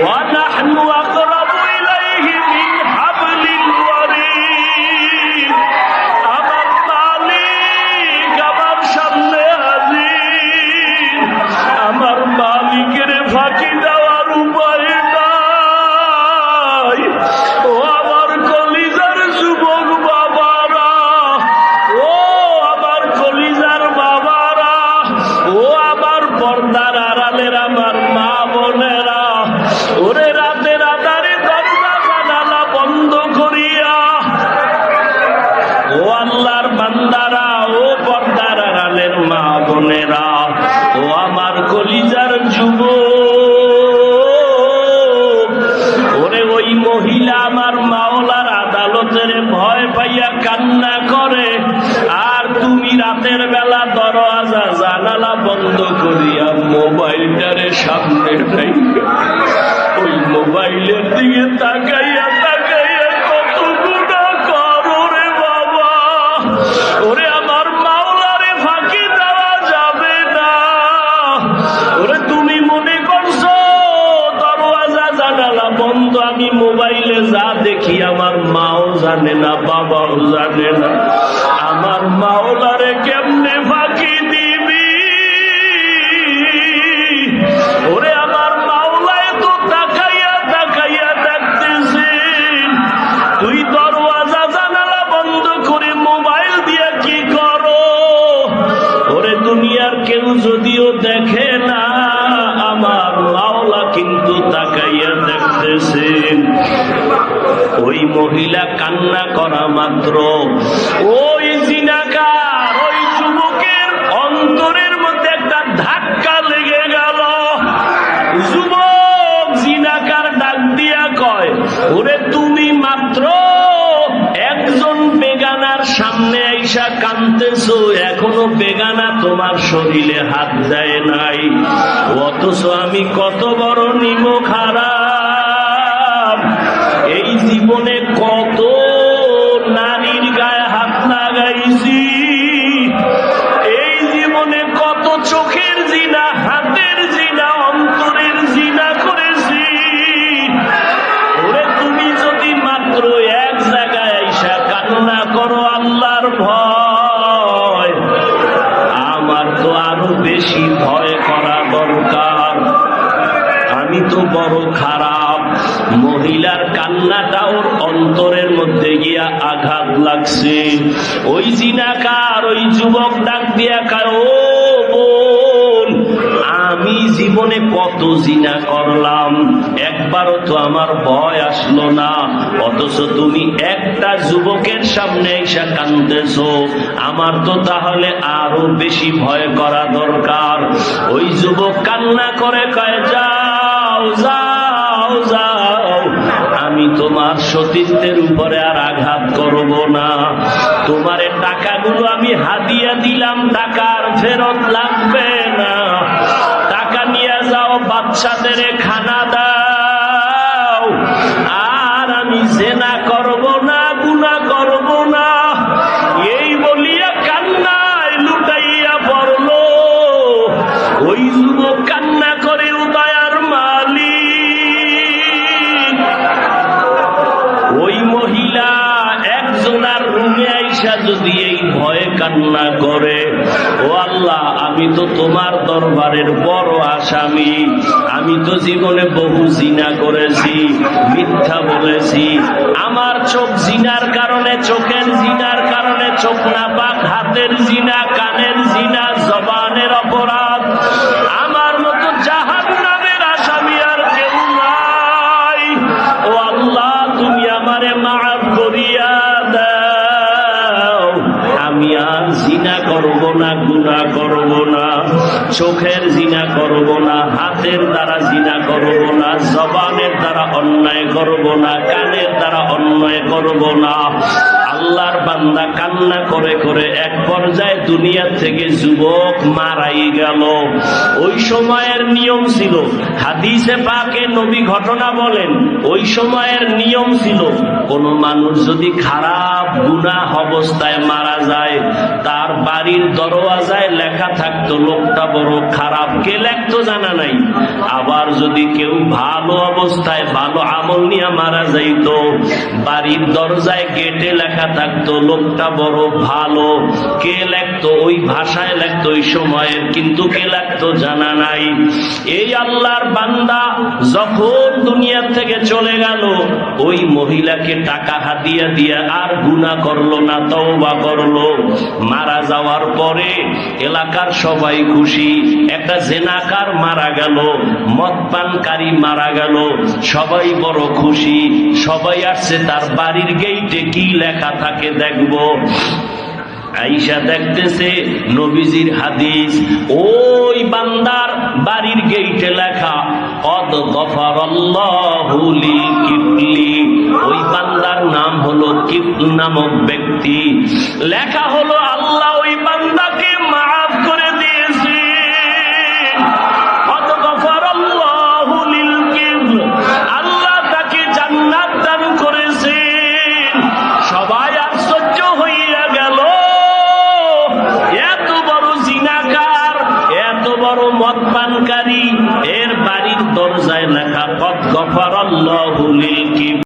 What? মহিলা আমার মাওলার আদালতের ভয় পাইয়া কান্না করে। আর তুমি রাতের বেলা দরওয়াজা, জানালা বন্ধ করিয়া মোবাইলটারে সামনে ওই মোবাইলের দিকে তাকাইয়া জানে না, বাবাও জানে না। আমার মাওলারে কেমনে ফাঁকি দিবি? ওরে আমার মাওলায় তো তাকাইয়া তাকাইয়া দেখতেছেন তুই দরওয়াজা, জানালা বন্ধ করে মোবাইল দিয়ে কি করো? ওরে দুনিয়ার কেউ যদিও দেখে দেখতেছেন ওই মহিলা কান্না করা মাত্র। ওই জিনাকার, ওই যুবকের অন্তরের মধ্যে একটা ধাক্কা লেগে গেল। যুবক জিনাকার ডাক দিয়া কয়, ওরে তুমি মাত্র একজন বেগানার সামনে আইসা কানতেছো এখনও বেগানা তোমার শরীরে হাত দেয় নাই। অথচ আমি কত বড় নিম খারাপ জীবনে কত নারীর গায়ে হাত লাগাইছি। মহিলার কান্নাটা ওর অন্তরের মধ্যে গিয়া আঘাত লাগছে। ওই জিনাকার, ওই যুবক ডাক দিয়া কার, ও বোন, আমি জীবনে কত জিনা করলাম, একবারও তো আমার ভয় আসলো না। অথচ তুমি একটা যুবকের সামনে এসে কানতেছ আমার তো তাহলে আরও বেশি ভয় করা দরকার। ওই যুবক কান্না করে কয়, যাও যাও যাও। আমি তোমার সতীত্বের উপরে আর আঘাত করব না। তোমার টাকাগুলো আমি হাদিয়া দিলাম টাকার ফেরত লাগবে না। টাকা নিয়ে যাও, বাচ্চাদের খানা দাও। আর আমি জেনা করব তো তোমার দরবারের বড় আসামি। আমি তো জীবনে বহু জিনা করেছি, মিথ্যা বলেছি। আমার চোখ জিনার কারণে, চোখের জিনার কারণে, চোখ না পাক, হাতের জিনা, কানের জিনা গুণা করব না, চোখের জিনা করব না, হাতের দ্বারা জিনা করব না, জবানের দ্বারা অন্যায় করব না, কানের দ্বারা অন্যায় করব না। আল্লাহর বান্দা কান্না করে করে এক পর্যায়ে দুনিয়া থেকে যুবক মারাই গেল। ওই সময়ের নিয়ম ছিল, হাদিসে পাকে নবী ঘটনা বলেন, ওই সময়ের নিয়ম ছিল, কোন মানুষ যদি খারাপ গুনাহ অবস্থায় মারা যায় তার বাড়ির দরওয়াজায় লেখা থাকতো, লোকটা বড় খারাপ। কে লেখতো জানা নাই। আবার যদি কেউ ভালো অবস্থায় ভালো আমল নিয়ে মারা যাইত, বাড়ির দরজায় গেটে লেখা থাকতো, লোকটা বড় ভালো। কে লেখতো? ওই ভাষায় লেখতো ওই সময়ের, কিন্তু কে লেখতো জানা নাই। এই আল্লাহর বান্দা যখন দুনিয়া থেকে চলে গেল, ওই মহিলাকে টাকা হাতিয়া দিয়ে আর গুণা করল না, তওবা করল। মারা যাওয়ার পরে এলাকার সবাই খুশি। একটা জেনাকার মারা গেল মদ পানকারী মারা গেল, সবাই বড় খুশি। সবাই আসছে, তার বাড়ির গেইটে কি লেখা থাকে দেখব। আইসা দেখতেছে নবীজির হাদিস, ওই বান্দার বাড়ির গেইটে লেখা, কদ গফার কিপলি ওই বান্দার নাম হলো কিপ নামক ব্যক্তি। লেখা হলো, আল্লাহ ওই বান্দাকে غفر الله لي